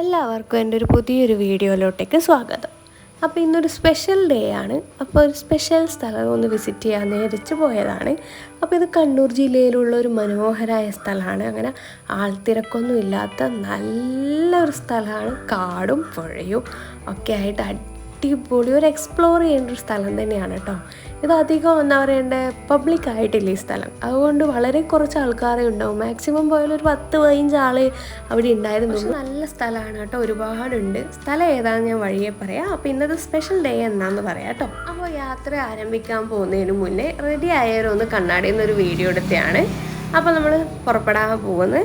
എല്ലാവർക്കും എന്റെ ഒരു പുതിയൊരു വീഡിയോയിലോട്ടേക്ക് സ്വാഗതം. അപ്പോൾ ഇന്നൊരു സ്പെഷ്യൽ ഡേ ആണ്. അപ്പോൾ ഒരു സ്പെഷ്യൽ സ്ഥലം ഒന്ന് വിസിറ്റ് ചെയ്യാൻ നേരിച്ച് പോയതാണ്. അപ്പോൾ ഇത് കണ്ണൂർ ജില്ലയിലുള്ള ഒരു മനോഹരമായ സ്ഥലമാണ്. അങ്ങനെ ആൾത്തിരക്കൊന്നും ഇല്ലാത്ത നല്ലൊരു സ്ഥലമാണ്. കാടും പുഴയും ഒക്കെ ആയിട്ട് അടിപൊളി. ഒരു എക്സ്പ്ലോർ ചെയ്യേണ്ട ഒരു സ്ഥലം തന്നെയാണ് കേട്ടോ. ഇത് അധികം എന്താ പറയണ്ടേ പബ്ലിക് ആയിട്ടില്ല ഈ സ്ഥലം. അതുകൊണ്ട് വളരെ കുറച്ച് ആൾക്കാരെ ഉണ്ടാവും. മാക്സിമം പോയാൽ ഒരു പത്ത് പതിനഞ്ച് ആൾ അവിടെ ഉണ്ടായിരുന്നു. നല്ല സ്ഥലമാണ് കേട്ടോ ഒരുപാടുണ്ട്. സ്ഥലം ഏതാണെന്ന് ഞാൻ വഴിയെ പറയാം. അപ്പോൾ ഇന്നത്തെ സ്പെഷ്യൽ ഡേ എന്നാന്ന് പറയാം കേട്ടോ. അപ്പോൾ യാത്ര ആരംഭിക്കാൻ പോകുന്നതിന് മുന്നേ റെഡി ആയവരൊന്ന് കണ്ണാടിയിൽ നിന്ന് ഒരു വീഡിയോ എടുത്തെയാണ് അപ്പോൾ നമ്മൾ പുറപ്പെടാൻ പോകുന്നത്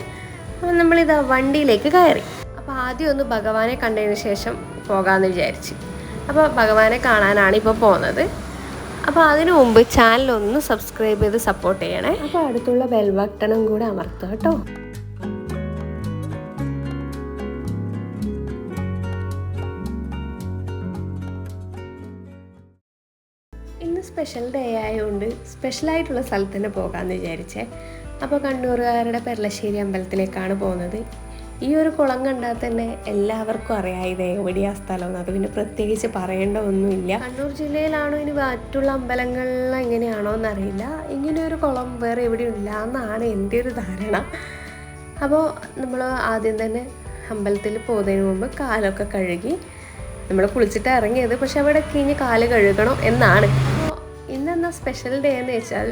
അപ്പോൾ നമ്മളിതാ വണ്ടിയിലേക്ക് കയറി. അപ്പോൾ ആദ്യം ഒന്ന് ഭഗവാനെ കണ്ടതിന് ശേഷം പോകാമെന്ന് വിചാരിച്ചു. അപ്പോൾ ഭഗവാനെ കാണാനാണ് ഇപ്പോൾ പോകുന്നത്. അപ്പോൾ അതിനു മുമ്പ് ചാനൽ ഒന്ന് സബ്സ്ക്രൈബ് ചെയ്ത് സപ്പോർട്ട് ചെയ്യണേ. അപ്പോൾ അടുത്തുള്ള ബെൽ ബട്ടണും കൂടെ അമർത്തുക കേട്ടോ. ഇന്ന് സ്പെഷ്യൽ ഡേ ആയതുകൊണ്ട് സ്പെഷ്യലായിട്ടുള്ള സ്ഥലത്ത് തന്നെ പോകാമെന്ന് വിചാരിച്ചേ. അപ്പോൾ കണ്ണൂറുകാരുടെ പെരളശ്ശേരി അമ്പലത്തിലേക്കാണ് പോകുന്നത്. ഈ ഒരു കുളം കണ്ടാൽ തന്നെ എല്ലാവർക്കും അറിയാം ഇത് എവിടെയാ സ്ഥലം അത് പിന്നെ പ്രത്യേകിച്ച് പറയേണ്ട ഒന്നുമില്ല. കണ്ണൂർ ജില്ലയിലാണോ ഇനി മറ്റുള്ള അമ്പലങ്ങളിൽ എങ്ങനെയാണോ എന്നറിയില്ല. ഇങ്ങനെ ഒരു കുളം വേറെ എവിടെയും ഇല്ല എന്നാണ് എന്റെ ഒരു ധാരണ. അപ്പോൾ നമ്മൾ ആദ്യം തന്നെ അമ്പലത്തിൽ പോകുന്നതിന് മുമ്പ് കാലൊക്കെ കഴുകി നമ്മൾ കുളിച്ചിട്ട് ഇറങ്ങിയത്. പക്ഷെ അവിടെ കഴിഞ്ഞ് കാൽ കഴുകണം എന്നാണ്. അപ്പോൾ ഇന്നെന്നാ സ്പെഷ്യൽ ഡേ എന്ന് വെച്ചാൽ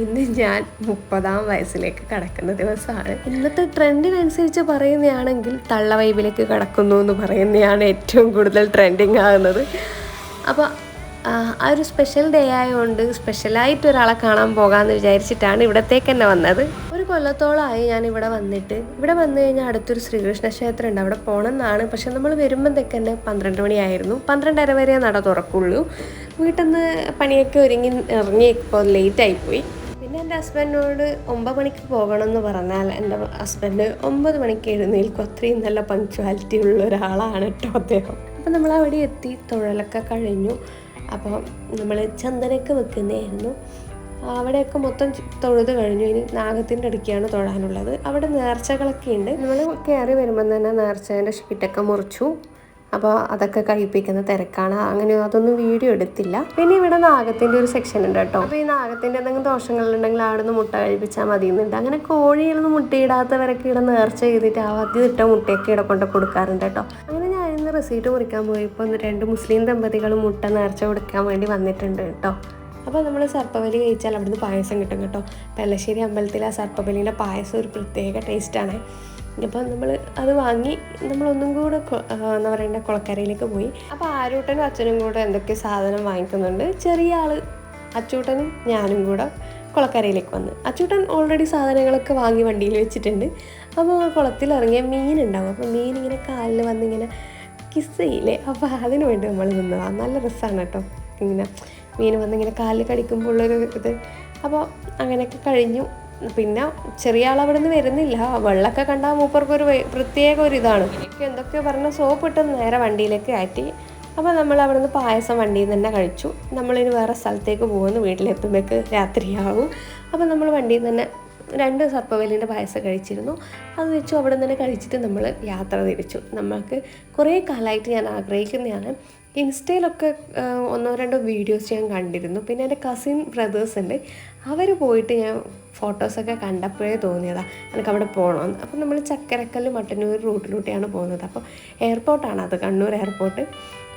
ഇന്ന് ഞാൻ മുപ്പതാം വയസ്സിലേക്ക് കടക്കുന്ന ദിവസമാണ്. ഇന്നത്തെ ട്രെൻഡിനനുസരിച്ച് പറയുന്നതാണെങ്കിൽ തള്ള വൈബിലേക്ക് കടക്കുന്നു എന്ന് പറയുന്നതാണ് ഏറ്റവും കൂടുതൽ ട്രെൻഡിങ് ആകുന്നത്. അപ്പോൾ ആ ഒരു സ്പെഷ്യൽ ഡേ ആയതുകൊണ്ട് സ്പെഷ്യലായിട്ട് ഒരാളെ കാണാൻ പോകാമെന്ന് വിചാരിച്ചിട്ടാണ് ഇവിടത്തേക്ക് തന്നെ വന്നത്. ഒരു കൊല്ലത്തോളമായി ഞാൻ ഇവിടെ വന്നിട്ട് ഇവിടെ വന്നു കഴിഞ്ഞാൽ അടുത്തൊരു ശ്രീകൃഷ്ണ ക്ഷേത്രം ഉണ്ട് അവിടെ പോകണം എന്നാണ് പക്ഷെ നമ്മൾ വരുമ്പോഴത്തേക്ക് തന്നെ പന്ത്രണ്ട് മണിയായിരുന്നു. പന്ത്രണ്ടര വരെ നട തുറക്കുള്ളൂ. വീട്ടിൽ നിന്ന് പണിയൊക്കെ ഒരുങ്ങി ഇറങ്ങി ഇപ്പോൾ ലേറ്റ് ആയിപ്പോയി. പിന്നെ എന്റെ ഹസ്ബൻഡിനോട് ഒമ്പത് മണിക്ക് പോകണം എന്ന് പറഞ്ഞാൽ എന്റെ ഹസ്ബൻഡ് ഒമ്പത് മണിക്ക് എഴുന്നേൽക്കും. അത്രയും നല്ല പങ്ക്ച്വാലിറ്റി ഉള്ള ഒരാളാണ് കേട്ടോ അദ്ദേഹം. അപ്പം നമ്മൾ അവിടെ എത്തി തൊഴലൊക്കെ കഴിഞ്ഞു. അപ്പോൾ നമ്മൾ ചന്ദനൊക്കെ വെക്കുന്നതായിരുന്നു. അവിടെയൊക്കെ മൊത്തം തൊഴുത് കഴിഞ്ഞു. ഇനി നാഗത്തിന്റെ അടുക്കാണ് തൊഴാനുള്ളത്. അവിടെ നേർച്ചകളൊക്കെ ഉണ്ട്. നമ്മൾ കയറി വരുമ്പം തന്നെ നേർച്ചേന്റെ ഷീറ്റൊക്കെ മുറിച്ചു. അപ്പോൾ അതൊക്കെ കഴിപ്പിക്കുന്ന തിരക്കാണ്. അങ്ങനെ അതൊന്നും വീഡിയോ എടുത്തില്ല. പിന്നെ ഇവിടെ നാഗത്തിന്റെ ഒരു സെക്ഷൻ ഉണ്ട് കേട്ടോ. അപ്പോൾ ഈ നാഗത്തിന്റെ എന്തെങ്കിലും ദോഷങ്ങളുണ്ടെങ്കിൽ അവിടെ നിന്ന് മുട്ട കഴിപ്പിച്ചാൽ മതി എന്നുണ്ട് അങ്ങനെ കോഴികളൊന്നും മുട്ടയിടാത്തവരൊക്കെ ഇവിടെ നേർച്ച ചെയ്തിട്ട് ആദ്യം ഇട്ട മുട്ടയൊക്കെ ഇവിടെ കൊണ്ട് കൊടുക്കാറുണ്ട് കേട്ടോ. അങ്ങനെ ഞാൻ ഇന്ന് റെസീറ്റ് മുറിക്കാൻ പോയപ്പോൾ രണ്ട് മുസ്ലിം ദമ്പതികൾ മുട്ട നേർച്ച കൊടുക്കാൻ വേണ്ടി വന്നിട്ടുണ്ട് കേട്ടോ. അപ്പോൾ നമ്മൾ സർപ്പബലി കഴിച്ചാൽ അവിടുന്ന് പായസം കിട്ടും കേട്ടോ. പെല്ലശ്ശേരി അമ്പലത്തിലെ ആ പായസം ഒരു പ്രത്യേക ടേസ്റ്റാണ് അപ്പോൾ നമ്മൾ അത് വാങ്ങി നമ്മളൊന്നും കൂടെ എന്താ പറയണ്ട കുളക്കരയിലേക്ക് പോയി. അപ്പോൾ ആരൂട്ടനും അച്ഛനും കൂടെ എന്തൊക്കെ സാധനം വാങ്ങിക്കുന്നുണ്ട്? ചെറിയ ആൾ അച്ചൂട്ടനും ഞാനും കൂടെ കുളക്കരയിലേക്ക് വന്ന്. അച്ചൂട്ടൻ ഓൾറെഡി സാധനങ്ങളൊക്കെ വാങ്ങി വണ്ടിയിൽ വെച്ചിട്ടുണ്ട്. അപ്പോൾ കുളത്തിലിറങ്ങിയ മീൻ ഉണ്ടാവും അപ്പോൾ മീൻ ഇങ്ങനെ കാലിൽ വന്നിങ്ങനെ കിസ് ചെയ്യില്ലേ? അപ്പോൾ അതിന് വേണ്ടി നമ്മൾ നിന്നതാണ് നല്ല രസമാണ് കേട്ടോ. ഇങ്ങനെ മീൻ വന്നിങ്ങനെ കാലിൽ കടിക്കുമ്പോൾ ഉള്ളൊരു ഇത്. അപ്പോൾ അങ്ങനെയൊക്കെ കഴിഞ്ഞു. പിന്നെ ചെറിയ ആൾ അവിടെ നിന്ന് വരുന്നില്ല. വെള്ളമൊക്കെ കണ്ടാൽ മൂപ്പർക്ക് ഒരു പ്രത്യേക ഒരു ഇതാണ്. എനിക്ക് എന്തൊക്കെയോ പറഞ്ഞ സോപ്പ് ഇട്ട് നേരെ വണ്ടിയിലേക്ക് കയറ്റി. അപ്പോൾ നമ്മൾ അവിടെ നിന്ന് പായസം വണ്ടിയിൽ നിന്ന് തന്നെ കഴിച്ചു. നമ്മളിനി വേറെ സ്ഥലത്തേക്ക് പോകുന്നു. വീട്ടിലെത്തുമ്പോഴേക്ക് രാത്രിയാവും അപ്പോൾ നമ്മൾ വണ്ടിയിൽ നിന്ന് തന്നെ രണ്ട് സർപ്പവലിന്റെ പായസം കഴിച്ചിരുന്നു. അത് വെച്ചു അവിടെ നിന്ന് തന്നെ കഴിച്ചിട്ട് നമ്മൾ യാത്ര തിരിച്ചു. നമ്മൾക്ക് കുറേ കാലമായിട്ട് ഞാൻ ആഗ്രഹിക്കുന്നതാണ്. ഇൻസ്റ്റയിലൊക്കെ ഒന്നോ രണ്ടോ വീഡിയോസ് ഞാൻ കണ്ടിരുന്നു. പിന്നെ എന്റെ കസിൻ ബ്രദേഴ്സ് ഉണ്ട്. അവർ പോയിട്ട് ഞാൻ ഫോട്ടോസൊക്കെ കണ്ടപ്പോഴേ തോന്നിയതാണ് എനിക്ക് അവിടെ പോകണമെന്ന് അപ്പോൾ നമ്മൾ ചക്കരക്കല്ല് മട്ടന്നൂർ റൂട്ടിലൂടെയാണ് പോകുന്നത്. അപ്പോൾ എയർപോർട്ടാണ് അത് കണ്ണൂർ എയർപോർട്ട്.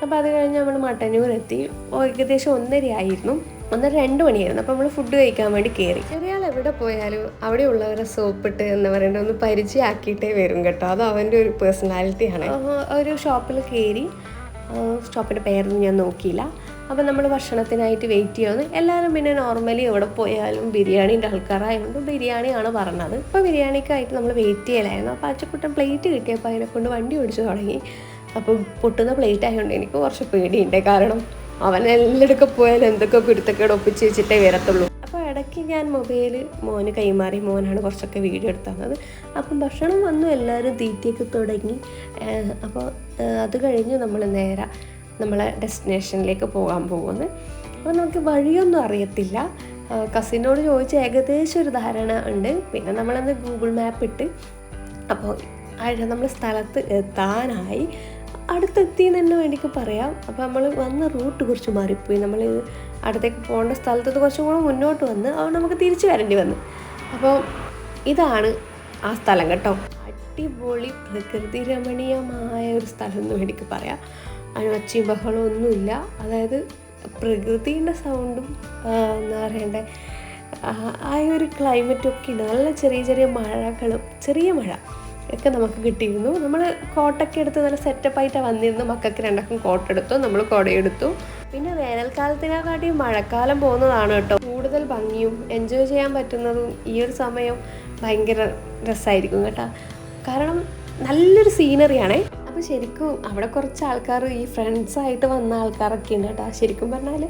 അപ്പോൾ അത് കഴിഞ്ഞ് നമ്മൾ മട്ടന്നൂർ എത്തി ഏകദേശം ഒന്നരയായിരുന്നു ഒന്നര രണ്ട് മണിയായിരുന്നു. അപ്പോൾ നമ്മൾ ഫുഡ് കഴിക്കാൻ വേണ്ടി കയറി ചെറിയ എവിടെ പോയാലും അവിടെയുള്ളവരെ സോപ്പിട്ട് എന്ന് പറയുന്നത് ഒന്ന് പരിചയമാക്കിയിട്ടേ വരും കേട്ടോ. അത് അവന്റെ ഒരു പേഴ്സണാലിറ്റിയാണ് ഒരു ഷോപ്പിൽ കയറി സ്റ്റോപ്പിന്റെ പേരൊന്നും ഞാൻ നോക്കിയില്ല. അപ്പോൾ നമ്മൾ ഭക്ഷണത്തിനായിട്ട് വെയിറ്റ് ചെയ്യുന്നു. എല്ലാവരും പിന്നെ നോർമലി എവിടെ പോയാലും ബിരിയാണീന്റെ ആൾക്കാരായതുകൊണ്ട് ബിരിയാണിയാണ് പറഞ്ഞത്. അപ്പോൾ ബിരിയാണിക്കായിട്ട് നമ്മൾ വെയിറ്റ് ചെയ്യലായിരുന്നു. അപ്പോൾ അച്ചക്കുട്ടൻ പ്ലേറ്റ് കിട്ടിയപ്പോൾ അതിനെ കൊണ്ട് വണ്ടി ഓടിച്ചു തുടങ്ങി. അപ്പോൾ പൊട്ടുന്ന പ്ലേറ്റ് ആയതുകൊണ്ട് എനിക്ക് കുറച്ച് പേടിയുണ്ട്. കാരണം അവൻ എടുക്കെ പോയാലും എന്തൊക്കെ കുരുത്തക്കേട് ഒപ്പിച്ച് വെച്ചിട്ടേ വരത്തുള്ളൂ. അപ്പോൾ ഇടയ്ക്ക് ഞാൻ മൊബൈൽ മോന് കൈമാറി മോനാണ് കുറച്ചൊക്കെ വീഡിയോ എടുത്തത്. അപ്പം ഭക്ഷണം വന്നു എല്ലാവരും തീറ്റയൊക്കെ തുടങ്ങി. അപ്പോൾ അത് കഴിഞ്ഞ് നമ്മൾ നേരെ നമ്മളെ ഡെസ്റ്റിനേഷനിലേക്ക് പോകാൻ പോകുന്നു. അപ്പോൾ നമുക്ക് വഴിയൊന്നും അറിയത്തില്ല. കസിനോട് ചോദിച്ച് ഏകദേശം ഒരു ധാരണ ഉണ്ട്. പിന്നെ നമ്മളന്ന് ഗൂഗിൾ മാപ്പ് ഇട്ട് അപ്പോൾ നമ്മൾ സ്ഥലത്ത് എത്താനായി. അടുത്തെത്തി എന്ന് തന്നെ വേണ്ടിക്ക് പറയാം. അപ്പോൾ നമ്മൾ വന്ന റൂട്ട് കുറച്ച് മാറിപ്പോയി. നമ്മൾ അടുത്തേക്ക് പോകേണ്ട സ്ഥലത്ത് നിന്ന് കുറച്ചും കൂടെ മുന്നോട്ട് വന്ന് അതുകൊണ്ട് നമുക്ക് തിരിച്ചു വരേണ്ടി വന്നു. അപ്പോൾ ഇതാണ് ആ സ്ഥലം കേട്ടോ. അടിപൊളി പ്രകൃതി രമണീയമായ ഒരു സ്ഥലം എന്ന് വേണ്ടിക്ക് പറയാം. അതിന് ഒച്ചയും ബഹളവും ഒന്നുമില്ല. അതായത് പ്രകൃതിയുടെ സൗണ്ടും എന്താ പറയണ്ടേ? ആ ഒരു ക്ലൈമറ്റും ഒക്കെ നല്ല ചെറിയ ചെറിയ മഴകളും ചെറിയ മഴ ഒക്കെ നമുക്ക് കിട്ടിയിരുന്നു. നമ്മൾ കോട്ടൊക്കെ എടുത്ത് നല്ല സെറ്റപ്പായിട്ടാണ് വന്നിരുന്നു. മക്കൾക്ക് രണ്ടക്കും കോട്ടെടുത്തു. നമ്മൾ കുടയെടുത്തു. വേനൽക്കാലത്തിനെക്കാട്ടി മഴക്കാലം പോകുന്നതാണ് കേട്ടോ. കൂടുതൽ ഭംഗിയും എൻജോയ് ചെയ്യാൻ പറ്റുന്നതും ഈ ഒരു സമയം ഭയങ്കര രസമായിരിക്കും കേട്ടോ. കാരണം നല്ലൊരു സീനറിയാണേ അപ്പോൾ ശരിക്കും അവിടെ കുറച്ച് ആൾക്കാർ ഈ ഫ്രണ്ട്സായിട്ട് വന്ന ആൾക്കാരൊക്കെ ഉണ്ട് കേട്ടോ. ശരിക്കും പറഞ്ഞാൽ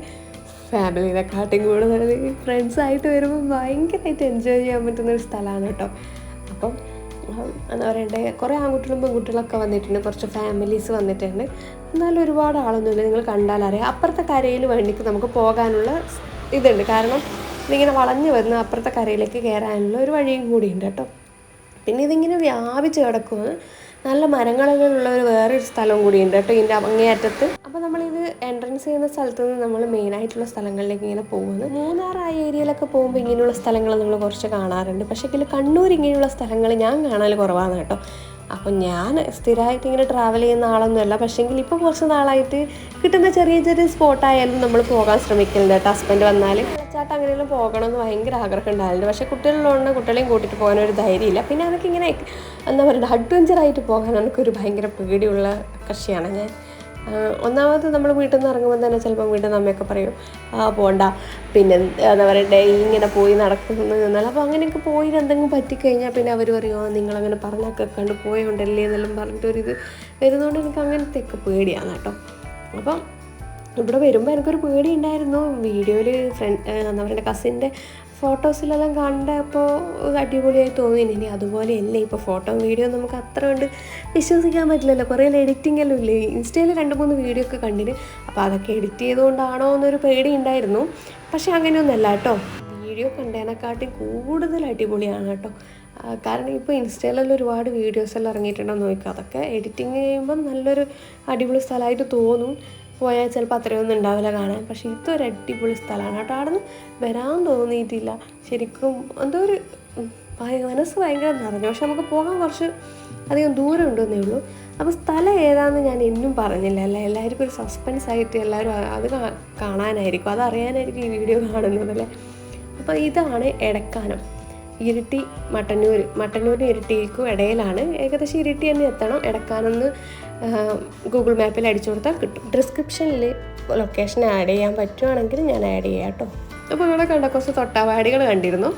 ഫാമിലിനെക്കാട്ടും കൂടുതൽ ഫ്രണ്ട്സായിട്ട് വരുമ്പോൾ ഭയങ്കരമായിട്ട് എൻജോയ് ചെയ്യാൻ പറ്റുന്ന ഒരു സ്ഥലമാണ് കേട്ടോ. അപ്പം എന്താ പറയണ്ടേ കുറേ ആൺകുട്ടികളും പെൺകുട്ടികളൊക്കെ വന്നിട്ടുണ്ട്. കുറച്ച് ഫാമിലീസ് വന്നിട്ടുണ്ട്. എന്നാലും ഒരുപാട് ആളൊന്നുമില്ല. നിങ്ങൾ കണ്ടാൽ അറിയാം. അപ്പുറത്തെ കരയിൽ വേണ്ടിക്ക് നമുക്ക് പോകാനുള്ള ഇതുണ്ട്. കാരണം ഇതിങ്ങനെ വളഞ്ഞു വരുന്ന അപ്പുറത്തെ കരയിലേക്ക് കയറാനുള്ള ഒരു വഴിയും കൂടിയുണ്ട് കേട്ടോ. പിന്നെ ഇതിങ്ങനെ വ്യാപിച്ച് കിടക്കുകയാണ് നല്ല മരങ്ങളൊക്കെ ഉള്ള ഒരു വേറൊരു സ്ഥലവും കൂടിയുണ്ട് കേട്ടോ ഇതിന്റെ അങ്ങേയറ്റത്ത്. അപ്പോൾ നമ്മളിത് എൻട്രൻസ് ചെയ്യുന്ന സ്ഥലത്ത് നിന്ന് നമ്മൾ മെയിനായിട്ടുള്ള സ്ഥലങ്ങളിലേക്ക് ഇങ്ങനെ പോകുന്നത് മൂന്നാർ ആ ഏരിയയിലൊക്കെ പോകുമ്പോൾ ഇങ്ങനെയുള്ള സ്ഥലങ്ങൾ നമ്മൾ കുറച്ച് കാണാറുണ്ട്. പക്ഷേ ഇതിൽ കണ്ണൂർ ഇങ്ങനെയുള്ള സ്ഥലങ്ങൾ ഞാൻ കാണാൻ കുറവാണ് കേട്ടോ. അപ്പം ഞാൻ സ്ഥിരമായിട്ട് ഇങ്ങനെ ട്രാവൽ ചെയ്യുന്ന ആളൊന്നുമല്ല. പക്ഷേങ്കിൽ ഇപ്പോൾ കുറച്ച് നാളായിട്ട് കിട്ടുന്ന ചെറിയ ചെറിയ സ്പോട്ടായാലും നമ്മൾ പോകാൻ ശ്രമിക്കലുണ്ട് കേട്ടോ. ഹസ്ബൻഡ് വന്നാൽ വെള്ളച്ചാട്ടം അങ്ങനെയെല്ലാം പോകണമെന്ന് ഭയങ്കര ആഗ്രഹം ഉണ്ടായിരുന്നു പക്ഷേ കുട്ടികളുള്ളതുകൊണ്ട് കുട്ടികളെയും കൂട്ടിയിട്ട് ഒരു ധൈര്യമില്ല. പിന്നെ അതൊക്കെ ഇങ്ങനെ എന്താ പറയുക അഡ്വഞ്ചറായിട്ട് പോകാൻ എനിക്കൊരു ഭയങ്കര പേടിയുള്ള കക്ഷിയാണ് ഞാൻ. ഒന്നാമത് നമ്മൾ വീട്ടിൽ നിന്ന് ഇറങ്ങുമ്പോൾ തന്നെ ചിലപ്പോൾ വീട്ടിൽ നിന്ന് അമ്മയൊക്കെ പറയും ആ പോണ്ട. പിന്നെ എന്താ പറയണ്ടേ ഇങ്ങനെ പോയി നടക്കുന്നു എന്നാൽ അപ്പോൾ അങ്ങനെയൊക്കെ പോയി എന്തെങ്കിലും പറ്റിക്കഴിഞ്ഞാൽ പിന്നെ അവർ പറയും ആ നിങ്ങളങ്ങനെ പറഞ്ഞൊക്കെ കണ്ട് പോയോണ്ടല്ലേ എന്നെല്ലാം പറഞ്ഞിട്ടൊരിത് വരുന്നതുകൊണ്ട് എനിക്ക് അങ്ങനത്തെയൊക്കെ പേടിയാണ് കേട്ടോ. അപ്പം ഇവിടെ വരുമ്പോൾ എനിക്കൊരു പേടി ഉണ്ടായിരുന്നു വീഡിയോയിൽ ഫ്രണ്ട് എന്താ പറയുക കസിന്റെ ഫോട്ടോസിലെല്ലാം കണ്ടപ്പോൾ അടിപൊളിയായി തോന്നി ഇനി അതുപോലെയല്ലേ ഇപ്പോൾ ഫോട്ടോ വീഡിയോ നമുക്ക് അത്ര കണ്ട് വിശ്വസിക്കാൻ പറ്റില്ലല്ലോ. കുറേ എഡിറ്റിംഗ് എല്ലാം ഇല്ലേ? ഇൻസ്റ്റയിൽ രണ്ട് മൂന്ന് വീഡിയോ ഒക്കെ കണ്ടിന്. അപ്പോൾ അതൊക്കെ എഡിറ്റ് ചെയ്തുകൊണ്ടാണോ എന്നൊരു പേടി ഉണ്ടായിരുന്നു. പക്ഷേ അങ്ങനെയൊന്നുമല്ല കേട്ടോ വീഡിയോ കണ്ടതിനെക്കാട്ടി കൂടുതൽ അടിപൊളിയാണ് കേട്ടോ കാരണം ഇപ്പോൾ ഇൻസ്റ്റയിലെല്ലാം ഒരുപാട് വീഡിയോസ് എല്ലാം ഇറങ്ങിയിട്ടുണ്ടെന്ന് നോക്കുക അതൊക്കെ എഡിറ്റിങ് ചെയ്യുമ്പം നല്ലൊരു അടിപൊളി സ്ഥലമായിട്ട് തോന്നും. പോയാൽ ചിലപ്പോൾ അത്രയൊന്നും ഉണ്ടാവില്ല കാണാൻ. പക്ഷേ ഇതൊരു അടിപൊളി സ്ഥലമാണ് കേട്ടോ. അവിടെ നിന്ന് വരാൻ തോന്നിയിട്ടില്ല. ശരിക്കും എന്തോ ഒരു മനസ്സ് ഭയങ്കര നിറഞ്ഞു. പക്ഷെ നമുക്ക് പോകാൻ കുറച്ച് അധികം ദൂരം ഉണ്ടെന്നേ ഉള്ളൂ. അപ്പോൾ സ്ഥലം ഏതാണെന്ന് ഞാൻ എന്നും പറഞ്ഞില്ല. അല്ലേ? എല്ലാവർക്കും ഒരു സസ്പെൻസ് ആയിട്ട് എല്ലാവരും അത് കാണാനായിരിക്കും. അത് അറിയാനായിരിക്കും ഈ വീഡിയോ കാണുന്നതല്ലേ അപ്പോൾ ഇതാണ് എടക്കാനം. ഇരിട്ടി മട്ടന്നൂർ മട്ടന്നൂരിനും ഇരിട്ടിക്കും ഇടയിലാണ്. ഏകദേശം ഇരിട്ടി തന്നെ എത്തണം. ഇടക്കാനൊന്ന് ഗൂഗിൾ മാപ്പിൽ അടിച്ചു കൊടുത്താൽ കിട്ടും. ഡിസ്ക്രിപ്ഷനിൽ ലൊക്കേഷൻ ആഡ് ചെയ്യാൻ പറ്റുവാണെങ്കിൽ ഞാൻ ആഡ് ചെയ്യാം കേട്ടോ. അപ്പോൾ ഇവിടെ കണ്ട കുറച്ച് തൊട്ടാവാടികൾ കണ്ടിരുന്നു.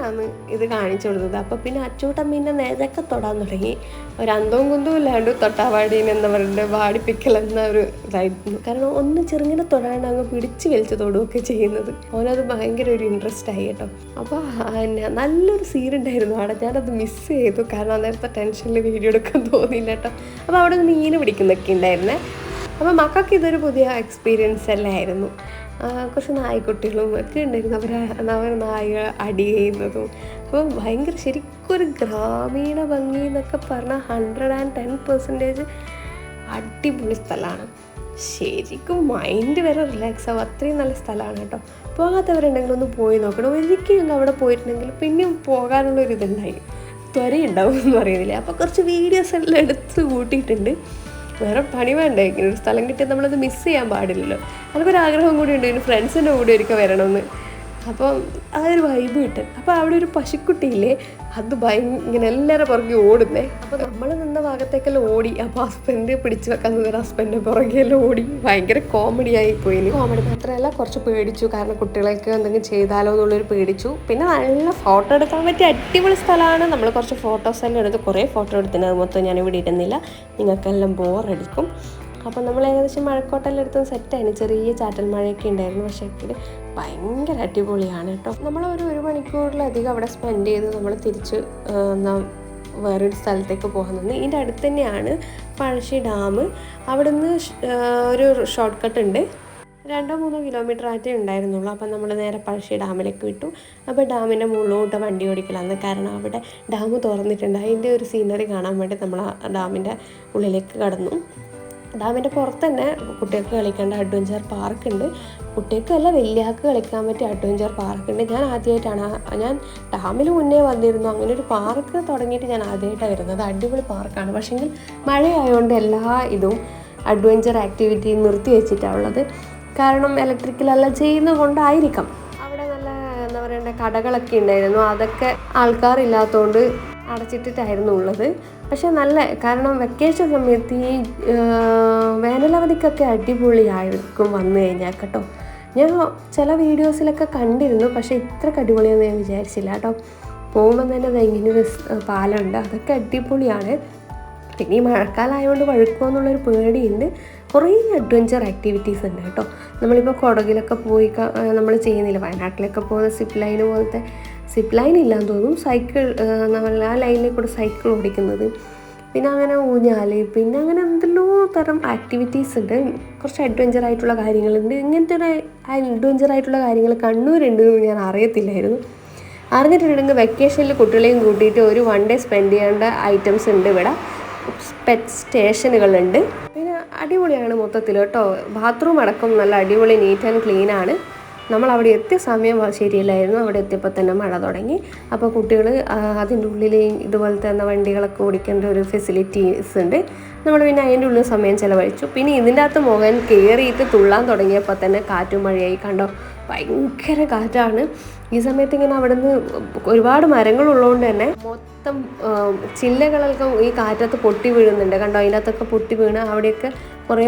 ആരൂടനാണ് ഇത് കാണിച്ചു കൊടുത്തത്? അപ്പോൾ പിന്നെ അച്ചൂട്ടമ്മീന്റെ നേരൊക്കെ തൊടാൻ തുടങ്ങി. ഒരു അന്തവും കുന്തവും ഇല്ലാണ്ട് തൊട്ടാവാടീനെ എന്താ പറഞ്ഞിട്ട് വാടിപ്പിക്കൽ എന്ന ഒരു ഇതായിരുന്നു. കാരണം ഒന്ന് ചെറുങ്ങനെ തൊടാണ്ട് അങ്ങ് പിടിച്ച് വലിച്ച് തൊടുകയൊക്കെ ചെയ്യുന്നത്. ഓനത് ഭയങ്കര ഒരു ഇൻട്രസ്റ്റ് ആയി കേട്ടോ. അപ്പോൾ പിന്നെ നല്ലൊരു സീൻ ഉണ്ടായിരുന്നു അവിടെ. ഞാനത് മിസ്സ് ചെയ്തു. കാരണം അന്നേരത്തെ ടെൻഷനിൽ വീഡിയോ എടുക്കാൻ തോന്നിയില്ല കേട്ടോ. അപ്പോൾ അവിടെ നിന്ന് മീൻ പിടിക്കുന്നൊക്കെ ഉണ്ടായിരുന്നേ. അപ്പോൾ മക്കൾക്ക് ഇതൊരു പുതിയ എക്സ്പീരിയൻസ് അല്ലേ ആയിരുന്നു. ആ, കുറച്ച് നായ്ക്കുട്ടികളും ഒക്കെ ഉണ്ടായിരുന്നു. അവർ അവർ നായ അടി ചെയ്യുന്നതും. അപ്പോൾ ഭയങ്കര ശരിക്കും ഒരു ഗ്രാമീണ ഭംഗി എന്നൊക്കെ പറഞ്ഞാൽ ഹൺഡ്രഡ് ആൻഡ് ടെൻ പെർസെന്റേജ് അടിപൊളി സ്ഥലമാണ് ശരിക്കും മൈൻഡ് വരെ റിലാക്സ് ആവും. അത്രയും നല്ല സ്ഥലമാണ് കേട്ടോ. പോകാത്തവരുണ്ടെങ്കിൽ ഒന്ന് പോയി നോക്കണം. ഒരിക്കലും അവിടെ പോയിട്ടുണ്ടെങ്കിൽ പിന്നെയും പോകാനുള്ള ഒരു ഇതുണ്ടായി. ത്വരയുണ്ടാവും എന്ന് പറയുന്നില്ല. അപ്പോൾ കുറച്ച് വീഡിയോസ് എല്ലാം എടുത്ത് കൂട്ടിയിട്ടുണ്ട്. വേറെ പണി വേണ്ടേ? ഇങ്ങനെ ഒരു സ്ഥലം കിട്ടിയാൽ നമ്മളത് മിസ് ചെയ്യാൻ പാടില്ലല്ലോ. എനിക്കൊരു ആഗ്രഹം കൂടി ഉണ്ട് ഇനി ഫ്രണ്ട്സിന്റെ കൂടെ ഒരിക്കൽ വരണമെന്ന്. അപ്പം ആ ഒരു വൈബ് കിട്ടും. അപ്പോൾ അവിടെ ഒരു പശുക്കുട്ടിയില്ലേ അത് ഭയങ്കര ഇങ്ങനെ എല്ലാവരും പുറകെ ഓടുന്നേ. അപ്പോൾ നമ്മൾ നിന്ന ഭാഗത്തേക്കെല്ലാം ഓടി. അപ്പോൾ ഹസ്ബൻഡ് പിടിച്ചു വെക്കാൻ നിന്നൊരു ഹസ്ബൻഡ് പുറകെല്ലാം ഓടി. ഭയങ്കര കോമഡി ആയി പോയി കോമഡി മാത്രമല്ല കുറച്ച് പേടിച്ചു. കാരണം കുട്ടികളൊക്കെ എന്തെങ്കിലും ചെയ്താലോ എന്നുള്ളൊരു പേടിച്ചു. പിന്നെ നല്ല ഫോട്ടോ എടുക്കാൻ പറ്റിയ അടിപൊളി സ്ഥലമാണ്. നമ്മൾ കുറച്ച് ഫോട്ടോസ് എല്ലാം എടുത്ത് കുറേ ഫോട്ടോ എടുത്തിന് അത് മൊത്തം ഞാൻ ഇവിടെ ഇടുന്നില്ല നിങ്ങൾക്കെല്ലാം ബോറടിക്കും അപ്പോൾ നമ്മൾ ഏകദേശം മഴക്കോട്ടെല്ലാം എടുത്തും സെറ്റായിരുന്നു ചെറിയ ചാറ്റൽ മഴയൊക്കെ ഉണ്ടായിരുന്നു. പക്ഷേ ഇത് ഭയങ്കര അടിപൊളിയാണ് കേട്ടോ. നമ്മൾ ഒരു ഒരു മണിക്കൂറിലധികം അവിടെ സ്പെൻഡ് ചെയ്ത് നമ്മൾ തിരിച്ച് വേറൊരു സ്ഥലത്തേക്ക് പോകുന്നത് ഇതിന്റെ അടുത്ത് തന്നെയാണ് പഴശ്ശി ഡാം. അവിടെ നിന്ന് ഒരു ഷോർട്ട് കട്ട് ഉണ്ട്. രണ്ടോ മൂന്നോ കിലോമീറ്റർ ആറ്റേ ഉണ്ടായിരുന്നുള്ളൂ. അപ്പം നമ്മൾ നേരെ പഴശ്ശി ഡാമിലേക്ക് വിട്ടു. അപ്പോൾ ഡാമിന്റെ മുകളിലോട്ട് വണ്ടി ഓടിക്കലാന്ന് കാരണം അവിടെ ഡാം തുറന്നിട്ടുണ്ട്. അതിന്റെ ഒരു സീനറി കാണാൻ വേണ്ടി നമ്മൾ ആ ഡാമിന്റെ ഉള്ളിലേക്ക് കടന്നു. ഡാമിന്റെ പുറത്ത് തന്നെ കുട്ടികൾക്ക് കളിക്കേണ്ട അഡ്വഞ്ചർ പാർക്ക് ഉണ്ട്. കുട്ടികൾക്കല്ല വലിയാൾക്ക് കളിക്കാൻ പറ്റിയ അഡ്വഞ്ചർ പാർക്ക് ഉണ്ട്. ഞാൻ ആദ്യമായിട്ടാണ് ഞാൻ ഡാമിൽ മുന്നേ വന്നിരുന്നു. അങ്ങനെ ഒരു പാർക്ക് തുടങ്ങിയിട്ട് ഞാൻ ആദ്യമായിട്ടാണ് വരുന്നത്. അടിപൊളി പാർക്കാണ് പക്ഷേങ്കിൽ മഴയായതുകൊണ്ട് എല്ലാ ഇതും അഡ്വഞ്ചർ ആക്ടിവിറ്റി നിർത്തി വെച്ചിട്ടാണ് ഉള്ളത്. കാരണം ഇലക്ട്രിക്കലെല്ലാം ചെയ്യുന്നത് കൊണ്ടായിരിക്കാം. അവിടെ നല്ല എന്താ പറയേണ്ട കടകളൊക്കെ ഉണ്ടായിരുന്നു. അതൊക്കെ ആൾക്കാരില്ലാത്തതുകൊണ്ട് അടച്ചിട്ടിട്ടായിരുന്നു ഉള്ളത്. പക്ഷെ നല്ല കാരണം വെക്കേഷൻ സമയത്ത് ഈ വേനലവധിക്കൊക്കെ അടിപൊളിയായിരിക്കും വന്നു കഴിഞ്ഞാൽ കേട്ടോ. ഞാൻ ചില വീഡിയോസിലൊക്കെ കണ്ടിരുന്നു പക്ഷേ ഇത്രക്ക് അടിപൊളിയാണെന്ന് ഞാൻ വിചാരിച്ചില്ല കേട്ടോ. പോകുമ്പോൾ തന്നെ ദാ ഇങ്ങനെ ഒരു സ് പാലമുണ്ട് അതൊക്കെ അടിപൊളിയാണ്. പിന്നെ ഈ മഴക്കാലമായതുകൊണ്ട് വഴുക്കുമോ എന്നുള്ളൊരു പേടിയുണ്ട്. കുറേ അഡ്വഞ്ചർ ആക്ടിവിറ്റീസ് ഉണ്ട് കേട്ടോ. നമ്മളിപ്പോൾ കുടകിലൊക്കെ പോയി നമ്മൾ ചെയ്യുന്നില്ല? വയനാട്ടിലൊക്കെ പോകുന്ന സിപ്പ് ലൈന് പോലത്തെ സിപ്പ് ലൈൻ ഇല്ലാന്ന് തോന്നും സൈക്കിൾ നമ്മൾ ആ ലൈനിൽ കൂടെ സൈക്കിൾ ഓടിക്കുന്നത്. പിന്നെ അങ്ങനെ ഊഞ്ഞാൽ പിന്നെ അങ്ങനെ എന്തെല്ലോ തരം ആക്ടിവിറ്റീസ് ഉണ്ട്. കുറച്ച് അഡ്വഞ്ചർ ആയിട്ടുള്ള കാര്യങ്ങളുണ്ട്. ഇങ്ങനത്തെ ഒരു അഡ്വഞ്ചർ ആയിട്ടുള്ള കാര്യങ്ങൾ കണ്ണൂരുണ്ട് എന്ന് ഞാൻ അറിയത്തില്ലായിരുന്നു. അറിഞ്ഞിട്ടുണ്ടെങ്കിൽ വെക്കേഷനിൽ കുട്ടികളെയും കൂട്ടിയിട്ട് ഒരു വൺ ഡേ സ്പെൻഡ് ചെയ്യേണ്ട ഐറ്റംസ് ഉണ്ട് ഇവിടെ. പെറ്റ് സ്റ്റേഷനുകളുണ്ട് പിന്നെ അടിപൊളിയാണ് മൊത്തത്തിൽ കേട്ടോ. ബാത്റൂം അടക്കം നല്ല അടിപൊളി നീറ്റ് ആൻഡ് ക്ലീൻ ആണ്. നമ്മൾ അവിടെ എത്തിയ സമയം ശരിയല്ലായിരുന്നു. അവിടെ എത്തിയപ്പോൾ തന്നെ മഴ തുടങ്ങി. അപ്പോൾ കുട്ടികൾ അതിന്റെ ഉള്ളിൽ ഇതുപോലത്തെ തന്നെ വണ്ടികളൊക്കെ ഓടിക്കേണ്ട ഒരു ഫെസിലിറ്റീസ് ഉണ്ട്. നമ്മൾ പിന്നെ അതിന്റെ ഉള്ളിൽ സമയം ചിലവഴിച്ചു. പിന്നെ ഇതിന്റെ അകത്ത് മോഹൻ കയറിയിട്ട് തുള്ളാൻ തുടങ്ങിയപ്പോൾ തന്നെ കാറ്റും മഴയായി. കണ്ടോ? ഭയങ്കര കാറ്റാണ്. ഈ സമയത്ത് ഇങ്ങനെ അവിടെ നിന്ന് ഒരുപാട് മരങ്ങളുള്ളതുകൊണ്ട് തന്നെ മൊത്തം ചില്ലകളൊക്കെ ഈ കാറ്റത്ത് പൊട്ടി വീഴുന്നുണ്ട്. കണ്ടോ? അതിനകത്തൊക്കെ പൊട്ടി വീണ് അവിടെയൊക്കെ കുറേ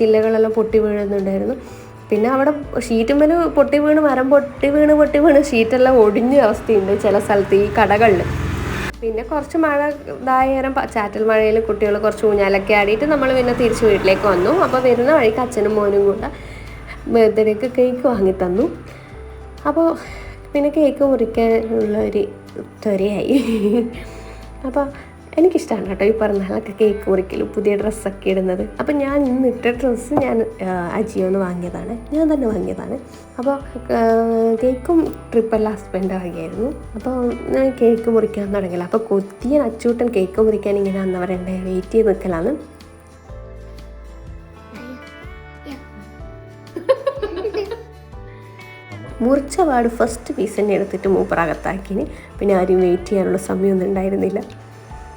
ചില്ലകളെല്ലാം പൊട്ടി വീഴുന്നുണ്ടായിരുന്നു. പിന്നെ അവിടെ ഷീറ്റുമ്മൽ പൊട്ടി വീണ് മരം പൊട്ടി വീണ് പൊട്ടി വീണ് ഷീറ്റെല്ലാം ഒടിഞ്ഞ അവസ്ഥയുണ്ട് ചില സ്ഥലത്ത് ഈ കടകളിൽ പിന്നെ കുറച്ച് മഴ ഇതായ നേരം ചാറ്റൽ മഴയിൽ കുട്ടികൾ കുറച്ച് ഊഞ്ഞാലൊക്കെ ആടിയിട്ട് നമ്മൾ പിന്നെ തിരിച്ച് വീട്ടിലേക്ക് വന്നു. അപ്പോൾ വരുന്ന വഴിക്ക് അച്ഛനും മോനും കൂടെ ബർത്ത്ഡേക്ക് കേക്ക് വാങ്ങി തന്നു അപ്പോൾ പിന്നെ കേക്ക് മുറിക്കാനുള്ള ഒരു ത്വരയായി അപ്പോൾ എനിക്കിഷ്ടമാണ് കേട്ടോ ഈ പറഞ്ഞാലൊക്കെ കേക്ക് മുറിക്കലും പുതിയ ഡ്രസ്സൊക്കെ ഇടുന്നത്. അപ്പോൾ ഞാൻ ഇന്ന് ഇട്ട ഡ്രസ്സ് ഞാൻ അജിയോന്ന് വാങ്ങിയതാണ്. ഞാൻ തന്നെ വാങ്ങിയതാണ്. അപ്പോൾ കേക്കും ട്രിപ്പെല്ലാം ഹസ്ബൻഡ് വാങ്ങിയായിരുന്നു അപ്പോൾ ഞാൻ കേക്ക് മുറിക്കാൻ തുടങ്ങിയില്ല അപ്പോൾ കൊത്തിയൻ അച്ചൂട്ടൻ കേക്ക് മുറിക്കാൻ ഇങ്ങനെ അന്ന് പറയണ്ടേ വെയിറ്റ് ചെയ്ത് നിൽക്കലാണ് മുറിച്ച പാട് ഫസ്റ്റ് പീസ് തന്നെ എടുത്തിട്ട് മൂപ്പറകത്താക്കിന് പിന്നെ ആരും വെയിറ്റ് ചെയ്യാനുള്ള സമയമൊന്നും ഉണ്ടായിരുന്നില്ല.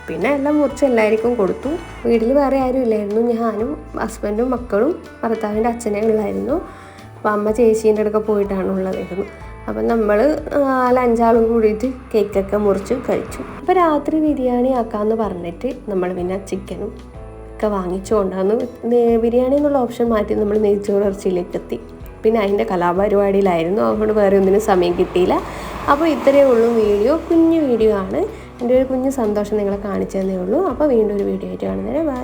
പിന്നെ എല്ലാം മുറിച്ച് എല്ലാവർക്കും കൊടുത്തു. വീട്ടിൽ വേറെ ആരും ഇല്ലായിരുന്നു ഞാനും ഹസ്ബൻഡും മക്കളും ഭർത്താവിന്റെ അച്ഛനെ ഉള്ളായിരുന്നു. അപ്പോൾ അമ്മ ചേച്ചീന്റെ അടുക്ക പോയിട്ടാണ് ഉള്ളതായിരുന്നു അപ്പം നമ്മൾ നാലഞ്ചാളും കൂടിയിട്ട് കേക്കൊക്കെ മുറിച്ച് കഴിച്ചു. അപ്പോൾ രാത്രി ബിരിയാണി ആക്കാമെന്ന് പറഞ്ഞിട്ട് നമ്മൾ പിന്നെ ചിക്കനും ഒക്കെ വാങ്ങിച്ചു കൊണ്ടാന്ന് ബിരിയാണി എന്നുള്ള ഓപ്ഷൻ മാറ്റി നമ്മൾ നെയ്ച്ചോറ് ഇറച്ചിയിലേക്ക് എത്തി പിന്നെ അതിന്റെ കലാപരിപാടിയിലായിരുന്നു. അതുകൊണ്ട് വേറെ ഒന്നിനും സമയം കിട്ടിയില്ല. അപ്പോൾ ഇത്രയേ ഉള്ളൂ വീഡിയോ. കുഞ്ഞു വീഡിയോ ആണ്. എന്റെ ഒരു കുഞ്ഞു സന്തോഷം നിങ്ങളെ കാണിച്ചു തന്നേ ഉള്ളൂ. അപ്പോൾ വീണ്ടും ഒരു വീഡിയോ ആയിട്ട് കാണുന്നേരം ബൈ